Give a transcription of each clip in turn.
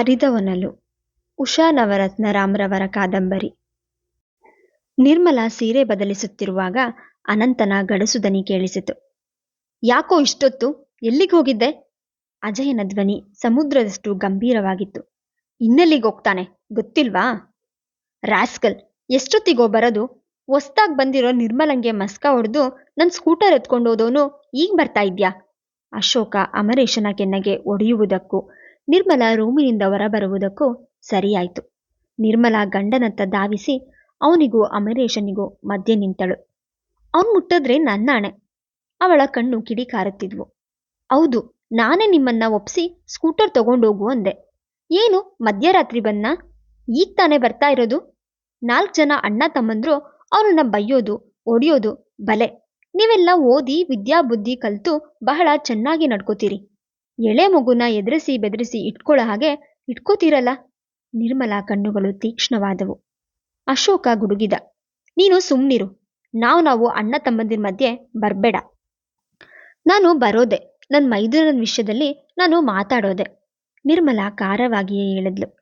ಅರಿದವನಲು ಉಷಾ ನವರತ್ನ ರಾಮ್ರವರ ಕಾದಂಬರಿ. ನಿರ್ಮಲ ಸೀರೆ ಬದಲಿಸುತ್ತಿರುವಾಗ ಅನಂತನ ಗಡಸುದನಿ ಕೇಳಿಸಿತು. ಯಾಕೋ ಇಷ್ಟೊತ್ತು? ಎಲ್ಲಿಗೆ ಹೋಗಿದ್ದೆ? ಅಜಯನ ಧ್ವನಿ ಸಮುದ್ರದಷ್ಟು ಗಂಭೀರವಾಗಿತ್ತು. ಇನ್ನೆಲ್ಲಿಗೆ ಹೋಗ್ತಾನೆ? ಗೊತ್ತಿಲ್ವಾ? ರಾಸ್ಕಲ್, ಎಷ್ಟೊತ್ತಿಗೋ ಬರೋದು? ಹೊಸ್ದಾಗ್ ಬಂದಿರೋ ನಿರ್ಮಲಂಗೆ ಮಸ್ಕ ಹೊಡೆದು ನನ್ನ ಸ್ಕೂಟರ್ ಎತ್ಕೊಂಡೋದವನು ಈಗ ಬರ್ತಾ ಇದ್ಯಾ? ಅಶೋಕ ಅಮರೇಶನ ಕೆನ್ನೆಗೆ ಒಡೆಯುವುದಕ್ಕೂ ನಿರ್ಮಲ ರೂಮಿನಿಂದ ಹೊರಬರುವುದಕ್ಕೂ ಸರಿಯಾಯಿತು. ನಿರ್ಮಲ ಗಂಡನತ್ತ ಧಾವಿಸಿ, ಅವನಿಗೂ ಅಮರೇಶನಿಗೂ ಮಧ್ಯೆ ನಿಂತಳು. ಅವನ್ ಮುಟ್ಟದ್ರೆ ನನ್ನಾಣೆ. ಅವಳ ಕಣ್ಣು ಕಿಡಿಕಾರುತ್ತಿದ್ವು. ಹೌದು, ನಾನೇ ನಿಮ್ಮನ್ನ ಒಪ್ಸಿ ಸ್ಕೂಟರ್ ತಗೊಂಡೋಗು ಅಂದೆ. ಏನು, ಮಧ್ಯರಾತ್ರಿ ಬನ್ನ? ಈಗ ತಾನೇ ಬರ್ತಾ ಇರೋದು? ನಾಲ್ಕು ಜನ ಅಣ್ಣ ತಮ್ಮಂದ್ರು ಅವನನ್ನ ಬೈಯೋದು ಒಡೆಯೋದು ಬಲೆ. ನೀವೆಲ್ಲ ಓದಿ ವಿದ್ಯಾಬುದ್ಧಿ ಕಲ್ತು ಬಹಳ ಚೆನ್ನಾಗಿ ನಡ್ಕೋತೀರಿ. ಎಳೆ ಮಗುನ ಎದುರಿಸಿ ಬೆದರಿಸಿ ಇಟ್ಕೊಳ್ಳೋ ಹಾಗೆ ಇಟ್ಕೋತೀರಲ್ಲ? ನಿರ್ಮಲ ಕಣ್ಣುಗಳು ತೀಕ್ಷ್ಣವಾದವು. ಅಶೋಕ ಗುಡುಗಿದ. ನೀನು ಸುಮ್ನಿರು. ನಾವು ನಾವು ಅಣ್ಣ ತಮ್ಮಂದಿರ ಮಧ್ಯೆ ಬರ್ಬೇಡ. ನಾನು ಬರೋದೆ. ನನ್ನ ಮೈದುನನ ವಿಷಯದಲ್ಲಿ ನಾನು ಮಾತಾಡೋದೆ. ನಿರ್ಮಲ ಖಾರವಾಗಿಯೇ ಹೇಳಿದ್ಲು.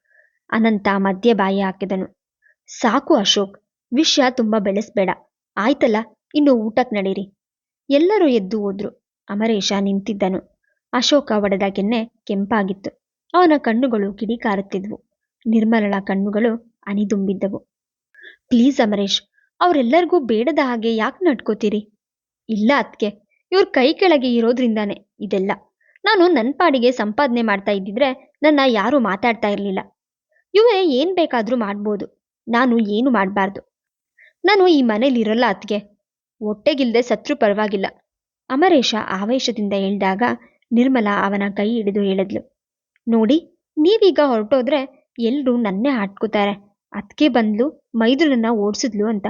ಅನಂತ ಮಧ್ಯೆ ಬಾಯಿ ಹಾಕಿದನು. ಸಾಕು ಅಶೋಕ್, ವಿಷಯ ತುಂಬ ಬೆಳೆಸ್ಬೇಡ. ಆಯ್ತಲ್ಲ, ಇನ್ನು ಊಟಕ್ಕೆ ನಡೀರಿ. ಎಲ್ಲರೂ ಎದ್ದು ಹೋದ್ರು. ಅಮರೇಶ ನಿಂತಿದ್ದನು. ಅಶೋಕ ಒಡೆದ ಕೆನ್ನೆ ಕೆಂಪಾಗಿತ್ತು. ಅವನ ಕಣ್ಣುಗಳು ಕಿಡಿಕಾರುತ್ತಿದ್ವು. ನಿರ್ಮಲಳ ಕಣ್ಣುಗಳು ಅನಿದುಂಬಿದ್ದವು. ಪ್ಲೀಸ್ ಅಮರೇಶ್, ಅವರೆಲ್ಲರಿಗೂ ಬೇಡದ ಹಾಗೆ ಯಾಕೆ ನಡ್ಕೋತೀರಿ? ಇಲ್ಲ ಅದ್ಕೆ ಇವ್ರ ಕೈ ಕೆಳಗೆ ಇರೋದ್ರಿಂದಾನೆ ಇದೆಲ್ಲ. ನಾನು ನನ್ನ ಪಾಡಿಗೆ ಸಂಪಾದನೆ ಮಾಡ್ತಾ ಇದ್ದಿದ್ರೆ ನನ್ನ ಯಾರೂ ಮಾತಾಡ್ತಾ ಇರಲಿಲ್ಲ. ಇವೇ ಏನ್ ಬೇಕಾದ್ರೂ ಮಾಡ್ಬೋದು. ನಾನು ಏನು ಮಾಡಬಾರ್ದು. ನಾನು ಈ ಮನೇಲಿ ಇರಲ್ಲ ಅತ್ಗೆ. ಹೊಟ್ಟೆಗಿಲ್ದೆ ಸತ್ರು ಪರವಾಗಿಲ್ಲ. ಅಮರೇಶ ಆವೇಶದಿಂದ ಹೇಳ್ದಾಗ ನಿರ್ಮಲ ಅವನ ಕೈ ಹಿಡಿದು ಹೇಳಿದ್ಲು. ನೋಡಿ, ನೀವೀಗ ಹೊರಟೋದ್ರೆ ಎಲ್ರೂ ನನ್ನೇ ಆಟ್ಕೋತಾರೆ. ಅದಕ್ಕೆ ಬಂದ್ಲು ಮೈದುನನ್ನ ಓಡಿಸಿದ್ಲು ಅಂತ.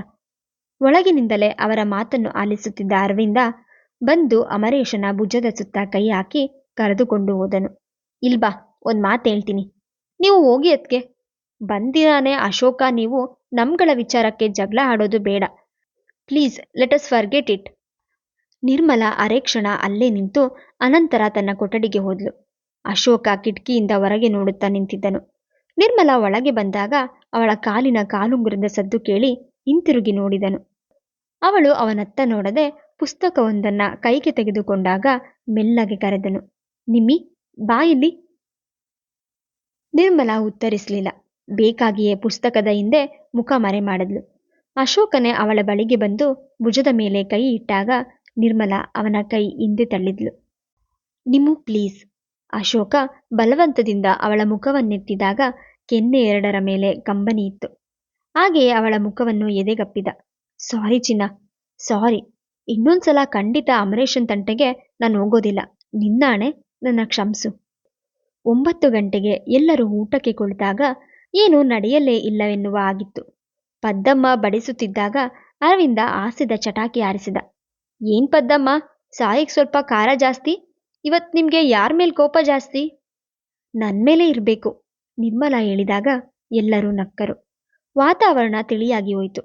ಒಳಗಿನಿಂದಲೇ ಅವರ ಮಾತನ್ನು ಆಲಿಸುತ್ತಿದ್ದ ಅರವಿಂದ ಬಂದು ಅಮರೇಶನ ಭುಜದ ಸುತ್ತ ಕೈ ಹಾಕಿ ಕರೆದುಕೊಂಡು ಹೋದನು. ಇಲ್ಬಾ ಒಂದ್ ಮಾತು ಹೇಳ್ತೀನಿ. ನೀವು ಹೋಗಿ ಅದ್ಕೆ. ಬಂದಿರಾನೆ ಅಶೋಕ, ನೀವು ನಮ್ಗಳ ವಿಚಾರಕ್ಕೆ ಜಗಳ ಆಡೋದು ಬೇಡ. Please, let us forget it. Nirmala ಅರೆಕ್ಷಣ ಅಲ್ಲೇ ನಿಂತು ಅನಂತರ ತನ್ನ ಕೊಠಡಿಗೆ ಹೋದ್ಲು. ಅಶೋಕ ಕಿಟಕಿಯಿಂದ ಹೊರಗೆ ನೋಡುತ್ತಾ ನಿಂತಿದ್ದನು. ನಿರ್ಮಲ ಒಳಗೆ ಬಂದಾಗ ಅವಳ ಕಾಲಿನ ಕಾಲುಂಗುರದ ಸದ್ದು ಕೇಳಿ ಹಿಂತಿರುಗಿ ನೋಡಿದನು. ಅವಳು ಅವನತ್ತ ನೋಡದೆ ಪುಸ್ತಕವೊಂದನ್ನ ಕೈಗೆ ತೆಗೆದುಕೊಂಡಾಗ ಮೆಲ್ಲಗೆ ಕರೆದನು, ನಿಮ್ಮಿ ಬಾಯಿಲಿ ನಿರ್ಮಲ ಉತ್ತರಿಸಲಿಲ್ಲ. ಬೇಕಾಗಿಯೇ ಪುಸ್ತಕದ ಹಿಂದೆ ಮುಖ ಮರೆ ಮಾಡಿದ್ಲು ಅಶೋಕನೇ ಅವಳ ಬಳಿಗೆ ಬಂದು ಭುಜದ ಮೇಲೆ ಕೈ ಇಟ್ಟಾಗ ನಿರ್ಮಲ ಅವನ ಕೈ ಹಿಂದೆ ತಳ್ಳಿದ್ಲು. ನಿಮ್ಮು ಪ್ಲೀಸ್. ಅಶೋಕ ಬಲವಂತದಿಂದ ಅವಳ ಮುಖವನ್ನೆತ್ತಿದಾಗ ಕೆನ್ನೆ ಎರಡರ ಮೇಲೆ ಕಂಬನಿ ಇತ್ತು. ಹಾಗೆಯೇ ಅವಳ ಮುಖವನ್ನು ಎದೆಗಪ್ಪಿದ. ಸಾರಿ ಚಿನ್ನ, ಸಾರಿ. ಇನ್ನೊಂದ್ಸಲ ಖಂಡಿತ ಅಮರೇಶನ್ ತಂಟೆಗೆ ನಾನು ಹೋಗೋದಿಲ್ಲ. ನಿನ್ನಾಣೆ ನನ್ನ ಕ್ಷಮ್ಸು. ಒಂಬತ್ತು ಗಂಟೆಗೆ ಎಲ್ಲರೂ ಊಟಕ್ಕೆ ಕುಳಿತಾಗ ಏನು ನಡೆಯಲೇ ಇಲ್ಲವೆನ್ನುವ ಆಗಿತ್ತು ಪದ್ದಮ್ಮ ಬಡಿಸುತ್ತಿದ್ದಾಗ ಅರವಿಂದ ಹಾಸಿದ ಚಟಾಕಿ ಆರಿಸಿದ ಏನ್ ಪದ್ದಮ್ಮ? ಸಾಯಿಗೆ ಸ್ವಲ್ಪ ಖಾರ ಜಾಸ್ತಿ. ಇವತ್ ನಿಮ್ಗೆ ಯಾರ ಮೇಲೆ ಕೋಪ ಜಾಸ್ತಿ? ನನ್ನ ಮೇಲೆ ಇರಬೇಕು. ನಿರ್ಮಲ ಹೇಳಿದಾಗ ಎಲ್ಲರೂ ನಕ್ಕರು. ವಾತಾವರಣ ತಿಳಿಯಾಗಿ ಹೋಯಿತು.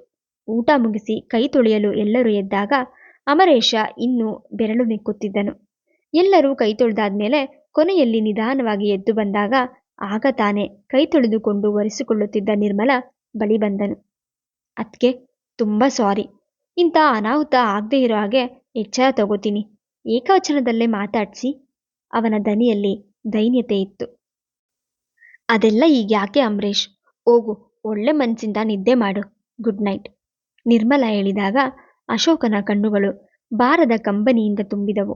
ಊಟ ಮುಗಿಸಿ ಕೈ ತೊಳೆಯಲು ಎಲ್ಲರೂ ಎದ್ದಾಗ ಅಮರೇಶ ಇನ್ನೂ ಬೆರಳು ಮೆಕ್ಕುತ್ತಿದ್ದನು. ಎಲ್ಲರೂ ಕೈ ತೊಳೆದಾದ್ಮೇಲೆ ಕೊನೆಯಲ್ಲಿ ನಿಧಾನವಾಗಿ ಎದ್ದು ಬಂದಾಗ ಆಗ ತಾನೇ ಕೈ ತೊಳೆದುಕೊಂಡು ಒರೆಸಿಕೊಳ್ಳುತ್ತಿದ್ದ ನಿರ್ಮಲ ಬಳಿ ಬಂದನು. ಅದ್ಕೆ ತುಂಬ ಸಾರಿ. ಇಂಥ ಅನಾಹುತ ಆಗದೇ ಇರೋ ಹಾಗೆ ಎಚ್ಚರ ತಗೋತೀನಿ. ಏಕವಚನದಲ್ಲೇ ಮಾತಾಡ್ಸಿ. ಅವನ ದನಿಯಲ್ಲಿ ದೈನ್ಯತೆ ಇತ್ತು. ಅದೆಲ್ಲ ಈಗ ಯಾಕೆ ಅಂಬರೀಷ್ ಹೋಗು, ಒಳ್ಳೆ ಮನಸ್ಸಿಂದ ನಿದ್ದೆ ಮಾಡು. Good night. ನಿರ್ಮಲ ಹೇಳಿದಾಗ ಅಶೋಕನ ಕಣ್ಣುಗಳು ಬಾರದ ಕಂಬನಿಯಿಂದ ತುಂಬಿದವು.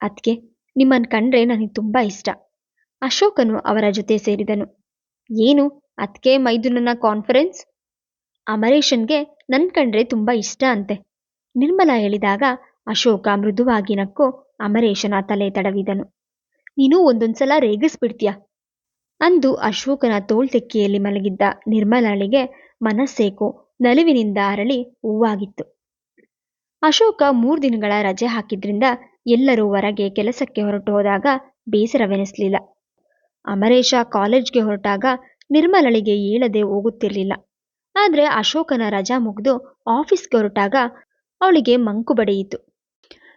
ಅದಕ್ಕೆ ನಿಮ್ಮನ್ನು ಕಂಡ್ರೆ ನನಗೆ ತುಂಬ ಇಷ್ಟ. ಅಶೋಕನು ಅವರ ಜೊತೆ ಸೇರಿದನು. ಏನು ಅದಕ್ಕೆ ಮೈದುನನ ಕಾನ್ಫರೆನ್ಸ್ ಅಮರೇಶನ್ಗೆ ನನ್ ಕಂಡ್ರೆ ತುಂಬ ಇಷ್ಟ ಅಂತೆ. ನಿರ್ಮಲ ಹೇಳಿದಾಗ ಅಶೋಕ ಮೃದುವಾಗಿ ನಕ್ಕು ಅಮರೇಶನ ತಲೆ ತಡವಿದನು. ನೀನು ಒಂದೊಂದ್ಸಲ ರೇಗಿಸ್ಬಿಡ್ತೀಯ? ಅಂದು ಅಶೋಕನ ತೋಳ್ತೆಕ್ಕೆಯಲ್ಲಿ ಮಲಗಿದ್ದ ನಿರ್ಮಲಾಳಿಗೆ ಮನಸ್ಸೇಕೋ ನಲಿವಿನಿಂದ ಅರಳಿ ಹೂವಾಗಿತ್ತು. ಅಶೋಕ ಮೂರು ದಿನಗಳ ರಜೆ ಹಾಕಿದ್ರಿಂದ ಎಲ್ಲರೂ ಹೊರಗೆ ಕೆಲಸಕ್ಕೆ ಹೊರಟು ಹೋದಾಗ ಬೇಸರವೆನಿಸ್ಲಿಲ್ಲ. ಅಮರೇಶ ಕಾಲೇಜ್ಗೆ ಹೊರಟಾಗ ನಿರ್ಮಲಳಿಗೆ ಏಳದೆ ಹೋಗುತ್ತಿರಲಿಲ್ಲ. ಆದ್ರೆ ಅಶೋಕನ ರಜಾ ಮುಗಿದು ಆಫೀಸ್ಗೆ ಹೊರಟಾಗ ಅವಳಿಗೆ ಮಂಕು ಬಡಿಯಿತು.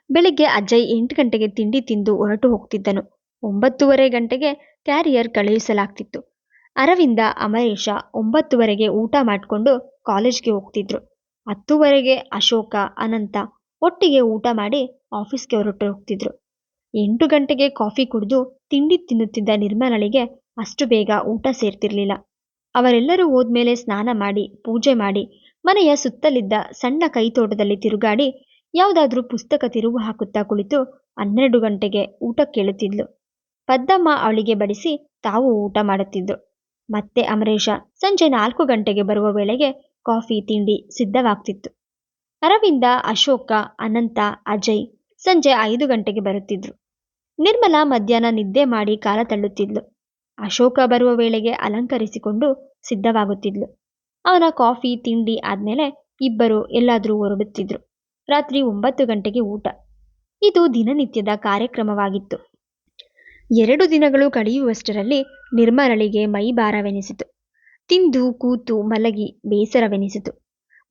ಬೆಳಿಗ್ಗೆ ಅಜಯ್ ಎಂಟು ಗಂಟೆಗೆ ತಿಂಡಿ ತಿಂದು ಹೊರಟು ಹೋಗ್ತಿದ್ದನು. ಒಂಬತ್ತುವರೆ ಗಂಟೆಗೆ ಕ್ಯಾರಿಯರ್ ಕಳುಹಿಸಲಾಗ್ತಿತ್ತು. ಅರವಿಂದ, ಅಮರೇಶ ಒಂಬತ್ತುವರೆಗೆ ಊಟ ಮಾಡಿಕೊಂಡು ಕಾಲೇಜ್ಗೆ ಹೋಗ್ತಿದ್ರು. ಹತ್ತುವರೆಗೆ ಅಶೋಕ, ಅನಂತ ಒಟ್ಟಿಗೆ ಊಟ ಮಾಡಿ ಆಫೀಸ್ಗೆ ಹೊರಟು ಹೋಗ್ತಿದ್ರು. ಎಂಟು ಗಂಟೆಗೆ ಕಾಫಿ ಕುಡಿದು ತಿಂಡಿ ತಿನ್ನುತ್ತಿದ್ದ ನಿರ್ಮಲಳಿಗೆ ಅಷ್ಟು ಬೇಗ ಊಟ ಸೇರ್ತಿರ್ಲಿಲ್ಲ. ಅವರೆಲ್ಲರೂ ಹೋದ್ಮೇಲೆ ಸ್ನಾನ ಮಾಡಿ, ಪೂಜೆ ಮಾಡಿ, ಮನೆಯ ಸುತ್ತಲಿದ್ದ ಸಣ್ಣ ಕೈತೋಟದಲ್ಲಿ ತಿರುಗಾಡಿ, ಯಾವುದಾದ್ರೂ ಪುಸ್ತಕ ತಿರುವು ಹಾಕುತ್ತಾ ಕುಳಿತು ಹನ್ನೆರಡು ಗಂಟೆಗೆ ಊಟ ಕೇಳುತ್ತಿದ್ಲು. ಪದ್ದಮ್ಮ ಅವಳಿಗೆ ಬಡಿಸಿ ತಾವು ಊಟ ಮಾಡುತ್ತಿದ್ರು. ಮತ್ತೆ ಅಮರೇಶ ಸಂಜೆ ನಾಲ್ಕು ಗಂಟೆಗೆ ಬರುವ ವೇಳೆಗೆ ಕಾಫಿ, ತಿಂಡಿ ಸಿದ್ಧವಾಗ್ತಿತ್ತು. ಅರವಿಂದ, ಅಶೋಕ, ಅನಂತ, ಅಜಯ್ ಸಂಜೆ ಐದು ಗಂಟೆಗೆ ಬರುತ್ತಿದ್ರು. ನಿರ್ಮಲಾ ಮಧ್ಯಾಹ್ನ ನಿದ್ದೆ ಮಾಡಿ ಕಾಲ ತಳ್ಳುತ್ತಿದ್ಲು. ಅಶೋಕ ಬರುವ ವೇಳೆಗೆ ಅಲಂಕರಿಸಿಕೊಂಡು ಸಿದ್ಧವಾಗುತ್ತಿದ್ಲು. ಅವನ ಕಾಫಿ, ತಿಂಡಿ ಆದ್ಮೇಲೆ ಇಬ್ಬರು ಎಲ್ಲಾದರೂ ಹೊರಡುತ್ತಿದ್ರು. ರಾತ್ರಿ ಒಂಬತ್ತು ಗಂಟೆಗೆ ಊಟ. ಇದು ದಿನನಿತ್ಯದ ಕಾರ್ಯಕ್ರಮವಾಗಿತ್ತು. ಎರಡು ದಿನಗಳು ಕಳೆಯುವಷ್ಟರಲ್ಲಿ ನಿರ್ಮಲಳಿಗೆ ಮೈ ಭಾರವೆನಿಸಿತು. ತಿಂದು, ಕೂತು, ಮಲಗಿ ಬೇಸರವೆನಿಸಿತು.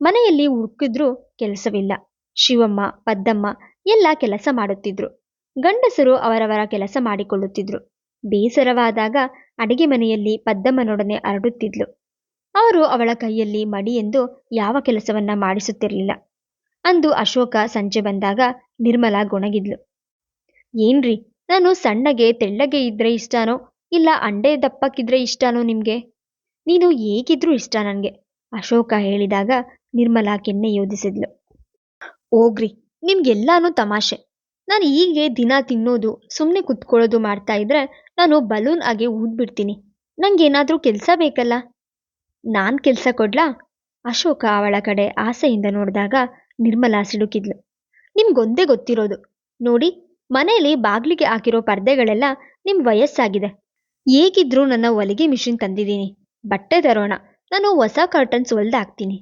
ಮನೆಯಲ್ಲಿ ಹುಡುಕಿದ್ರೂ ಕೆಲಸವಿಲ್ಲ. ಶಿವಮ್ಮ, ಪದ್ದಮ್ಮ ಎಲ್ಲ ಕೆಲಸ ಮಾಡುತ್ತಿದ್ರು. ಗಂಡಸರು ಅವರವರ ಕೆಲಸ ಮಾಡಿಕೊಳ್ಳುತ್ತಿದ್ರು. ಬೇಸರವಾದಾಗ ಅಡಿಗೆ ಮನೆಯಲ್ಲಿ ಪದ್ದಮ್ಮನೊಡನೆ ಹರಡುತ್ತಿದ್ಲು ಅವರು ಅವಳ ಕೈಯಲ್ಲಿ ಮಡಿ ಎಂದು ಯಾವ ಕೆಲಸವನ್ನ ಮಾಡಿಸುತ್ತಿರಲಿಲ್ಲ. ಅಂದು ಅಶೋಕ ಸಂಜೆ ಬಂದಾಗ ನಿರ್ಮಲಾ ಗೊಣಗಿದ್ಲು. ಏನ್ರಿ, ನಾನು ಸಣ್ಣಗೆ ತೆಳ್ಳಗೆ ಇದ್ರೆ ಇಷ್ಟನೋ, ಇಲ್ಲ ಅಂಡೆ ದಪ್ಪಕ್ಕಿದ್ರೆ ಇಷ್ಟನೋ ನಿಮ್ಗೆ? ನೀನು ಹೇಗಿದ್ರೂ ಇಷ್ಟ ನನಗೆ, ಅಶೋಕ ಹೇಳಿದಾಗ ನಿರ್ಮಲಾ ಕೆನ್ನೆ ಯೋಧಿಸಿದ್ಲು ಹೋಗ್ರಿ, ನಿಮ್ಗೆಲ್ಲಾನು ತಮಾಷೆ. ನಾನು ಹೀಗೆ ದಿನ ತಿನ್ನೋದು ಸುಮ್ಮನೆ ಕುತ್ಕೊಳ್ಳೋದು ಮಾಡ್ತಾ ಇದ್ರೆ ನಾನು ಬಲೂನ್ ಆಗಿ ಊದ್ಬಿಡ್ತೀನಿ. ನಂಗೇನಾದ್ರೂ ಕೆಲಸ ಬೇಕಲ್ಲ? ನಾನ್ ಕೆಲಸ ಕೊಡ್ಲಾ? ಅಶೋಕ ಅವಳ ಕಡೆ ಆಸೆಯಿಂದ ನೋಡಿದಾಗ ನಿರ್ಮಲಾ ಸಿಡುಕಿದ್ಲು ನಿಮ್ಗೊಂದೇ ಗೊತ್ತಿರೋದು. ನೋಡಿ, ಮನೆಯಲ್ಲಿ ಬಾಗ್ಲಿಗೆ ಹಾಕಿರೋ ಪರ್ದೆಗಳೆಲ್ಲ ನಿಮ್ ವಯಸ್ಸಾಗಿದೆ. ಹೇಗಿದ್ರೂ ನನ್ನ ಹೊಲಿಗೆ ಮಿಷಿನ್ ತಂದಿದ್ದೀನಿ. ಬಟ್ಟೆ ತರೋಣ. ನಾನು ಹೊಸ ಕರ್ಟನ್ಸ್ ಹೊಲ್ದು ಹಾಕ್ತೀನಿ.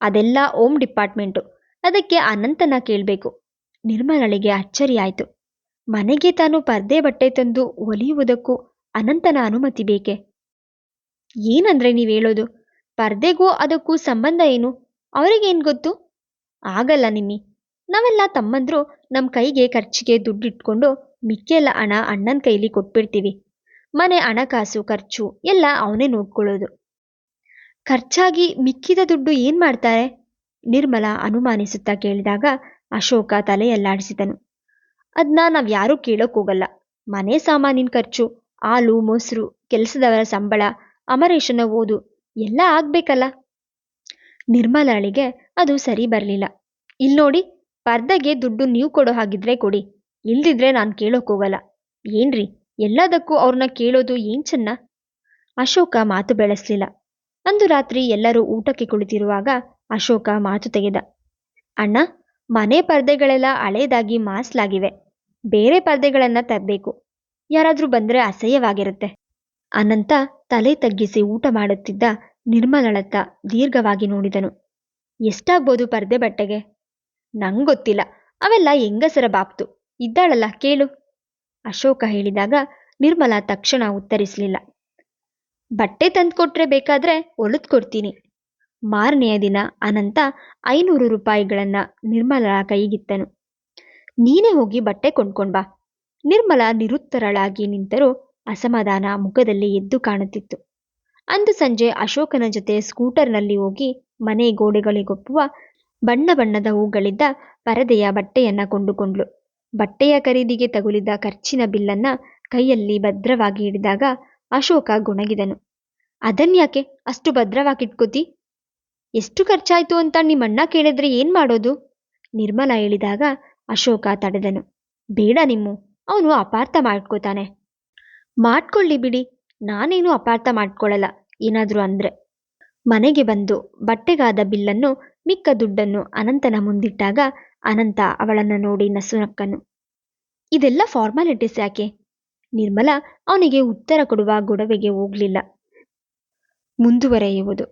ಅದೆಲ್ಲ ಓಮ್ ಡಿಪಾರ್ಟ್ಮೆಂಟು ಅದಕ್ಕೆ ಅನಂತನ ಕೇಳಬೇಕು. ನಿರ್ಮಲಳಿಗೆ ಅಚ್ಚರಿ ಆಯಿತು. ಮನೆಗೆ ತಾನು ಪರ್ದೆ ಬಟ್ಟೆ ತಂದು ಒಲಿಯುವುದಕ್ಕೂ ಅನಂತನ ಅನುಮತಿ ಬೇಕೆ? ಏನಂದ್ರೆ ನೀವು ಹೇಳೋದು? ಪರ್ದೆಗೂ ಅದಕ್ಕೂ ಸಂಬಂಧ ಏನು? ಅವರಿಗೇನು ಗೊತ್ತು? ಆಗಲ್ಲ ನಿಮ್ಮಿ ನಾವೆಲ್ಲ ತಮ್ಮಂದ್ರು ನಮ್ಮ ಕೈಗೆ ಖರ್ಚಿಗೆ ದುಡ್ಡಿಟ್ಕೊಂಡು ಮಿಕ್ಕೆಲ್ಲ ಹಣ ಅಣ್ಣನ ಕೈಲಿ ಕೊಟ್ಬಿಡ್ತೀವಿ. ಮನೆ ಹಣಕಾಸು ಖರ್ಚು ಎಲ್ಲ ಅವನೇ ನೋಡ್ಕೊಳ್ಳೋದು. ಖರ್ಚಾಗಿ ಮಿಕ್ಕಿದ ದುಡ್ಡು ಏನ್ ಮಾಡ್ತಾರೆ? ನಿರ್ಮಲಾ ಅನುಮಾನಿಸುತ್ತಾ ಕೇಳಿದಾಗ ಅಶೋಕ ತಲೆಯಲ್ಲಾಡಿಸಿದನು ಅದನ್ನ ನಾವು ಯಾರೂ ಮನೆ ಸಾಮಾನಿನ ಖರ್ಚು, ಹಾಲು, ಮೊಸರು, ಕೆಲಸದವರ ಸಂಬಳ, ಅಮರೇಶನ ಓದು ಎಲ್ಲ ಆಗ್ಬೇಕಲ್ಲ. ನಿರ್ಮಲಾಳಿಗೆ ಅದು ಸರಿ ಬರಲಿಲ್ಲ. ಇಲ್ಲಿ ನೋಡಿ, ಪರ್ದೆಗೆ ದುಡ್ಡು ನೀವು ಕೊಡೋ ಹಾಗಿದ್ರೆ ಕೊಡಿ. ಇಲ್ದಿದ್ರೆ ನಾನು ಕೇಳೋಕ್ಕೋಗಲ್ಲ ಏನ್ರಿ, ಎಲ್ಲದಕ್ಕೂ ಅವ್ರನ್ನ ಕೇಳೋದು ಏನ್ ಚೆನ್ನ? ಅಶೋಕ ಮಾತು ಬೆಳೆಸ್ಲಿಲ್ಲ. ಅಂದು ರಾತ್ರಿ ಎಲ್ಲರೂ ಊಟಕ್ಕೆ ಕುಳಿತಿರುವಾಗ ಅಶೋಕ ಮಾತು ತೆಗೆದ. ಅಣ್ಣ, ಮನೆ ಪರ್ದೆಗಳೆಲ್ಲ ಹಳೇದಾಗಿ ಮಾಸ್ಲಾಗಿವೆ. ಬೇರೆ ಪರ್ದೆಗಳನ್ನ ತರಬೇಕು. ಯಾರಾದ್ರೂ ಬಂದ್ರೆ ಅಸಹ್ಯವಾಗಿರುತ್ತೆ. ಅನಂತ ತಲೆ ತಗ್ಗಿಸಿ ಊಟ ಮಾಡುತ್ತಿದ್ದ ನಿರ್ಮಲಳತ್ತ ದೀರ್ಘವಾಗಿ ನೋಡಿದನು. ಎಷ್ಟಾಗ್ಬೋದು ಪರ್ದೆ ಬಟ್ಟೆಗೆ? ನಂಗೊತ್ತಿಲ್ಲ. ಗೊತ್ತಿಲ್ಲ ಅವೆಲ್ಲ ಹೆಂಗಸರ ಬಾಪ್ತು. ಇದ್ದಾಳಲ್ಲ, ಕೇಳು. ಅಶೋಕ ಹೇಳಿದಾಗ ನಿರ್ಮಲ ತಕ್ಷಣ ಉತ್ತರಿಸಲಿಲ್ಲ. ಬಟ್ಟೆ ತಂದ್ಕೊಟ್ರೆ ಬೇಕಾದ್ರೆ ಕೊಡ್ತೀನಿ. ಮಾರನೆಯ ದಿನ ಅನಂತ ಐನೂರು ರೂಪಾಯಿಗಳನ್ನ ನಿರ್ಮಲಳ ಕೈಗಿತ್ತನು. ನೀನೇ ಹೋಗಿ ಬಟ್ಟೆ ಕೊಂಡ್ಕೊಂಡ್ ಬಾ. ನಿರ್ಮಲಾ ನಿರುತ್ತರಳಾಗಿ ನಿಂತರೂ ಅಸಮಾಧಾನ ಮುಖದಲ್ಲಿ ಎದ್ದು ಕಾಣುತ್ತಿತ್ತು. ಅಂದು ಸಂಜೆ ಅಶೋಕನ ಜೊತೆ ಸ್ಕೂಟರ್ನಲ್ಲಿ ಹೋಗಿ ಮನೆ ಗೋಡೆಗಳಿಗೊಪ್ಪುವ ಬಣ್ಣ ಬಣ್ಣದ ಹೂಗಳಿದ್ದ ಪರದೆಯ ಬಟ್ಟೆಯನ್ನ ಕೊಂಡುಕೊಂಡ್ಲು ಬಟ್ಟೆಯ ಖರೀದಿಗೆ ತಗುಲಿದ ಖರ್ಚಿನ ಬಿಲ್ಲನ್ನ ಕೈಯಲ್ಲಿ ಭದ್ರವಾಗಿ ಹಿಡಿದಾಗ ಅಶೋಕ ಗುಣಗಿದನು. ಅದನ್ಯಾಕೆ ಅಷ್ಟು ಭದ್ರವಾಗಿಟ್ಕೋತಿ? ಎಷ್ಟು ಖರ್ಚಾಯ್ತು ಅಂತ ನಿಮ್ಮಣ್ಣ ಕೇಳಿದ್ರೆ ಏನ್ ಮಾಡೋದು? ನಿರ್ಮಲ ಹೇಳಿದಾಗ ಅಶೋಕ ತಡೆದನು. ಬೇಡ ನಿಮ್ಮು, ಅವನು ಅಪಾರ್ಥ ಮಾಡ್ಕೋತಾನೆ. ಮಾಡ್ಕೊಳ್ಳಿ ಬಿಡಿ, ನಾನೇನು ಅಪಾರ್ಥ ಮಾಡ್ಕೊಳ್ಳಲ್ಲ, ಏನಾದರೂ ಅಂದ್ರೆ. ಮನೆಗೆ ಬಂದು ಬಟ್ಟೆಗಾದ ಬಿಲ್ಲನ್ನು, ಮಿಕ್ಕ ದುಡ್ಡನ್ನು ಅನಂತನ ಮುಂದಿಟ್ಟಾಗ ಅನಂತ ಅವಳನ್ನು ನೋಡಿ ನಸುನಕ್ಕನು. ಇದೆಲ್ಲ ಫಾರ್ಮಾಲಿಟೀಸ್ ಯಾಕೆ? ನಿರ್ಮಲ ಅವನಿಗೆ ಉತ್ತರ ಕೊಡುವ ಗೊಡವೆಗೆ ಹೋಗ್ಲಿಲ್ಲ. ಮುಂದುವರೆಯುವುದು.